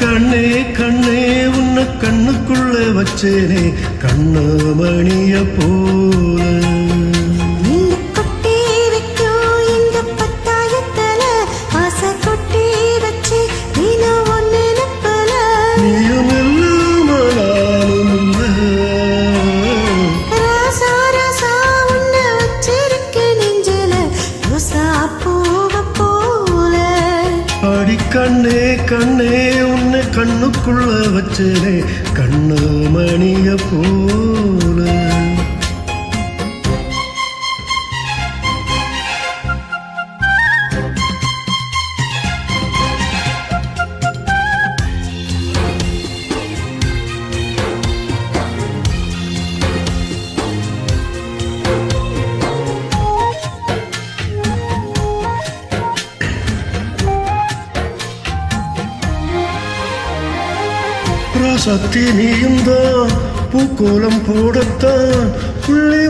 கண்ணே கண்ணே உன்னை கண்ணுக்குள்ள வச்சேனே கண்ணு மணிய போல. கண்ணுக்குள்ள வச்சேனே கண்ணு மணிய போல. சக்தி நீயும் தான் பூக்கோலம் போடத்தான் புள்ளி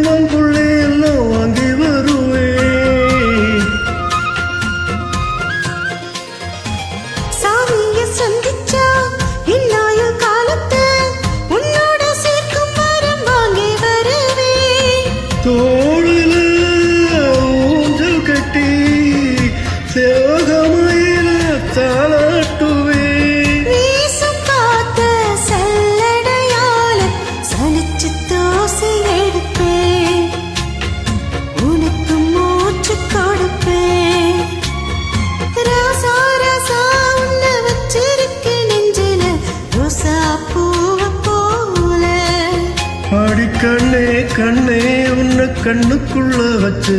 அடி கண்ணே கண்ணே உன்னை கண்ணுக்குள்ள வச்சு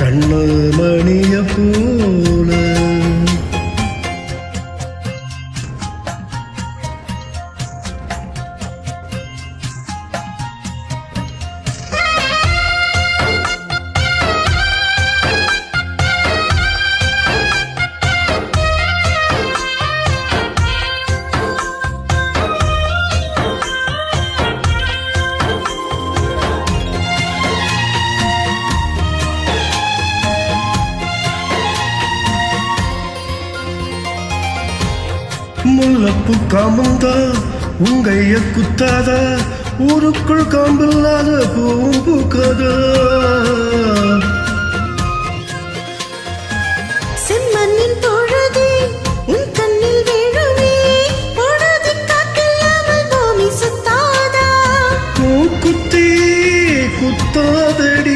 கண்ணு மணிய போல. முல்லப்பு காமந்தா உங்கைய குத்தாதா ஊருக்குள் காம்பில்லாத பூவும் பூக்காதா? செம்மண்ணின் பொழுதே உன் கண்ணில் விழுமே பொழுது காத்தில்லாமல் பூமி சுத்தாதா? மூக்குத்தி குத்தாதடி.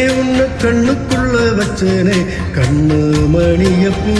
கண்ணுக்குள்ள வச்சனே கண்ணு மணிய பூ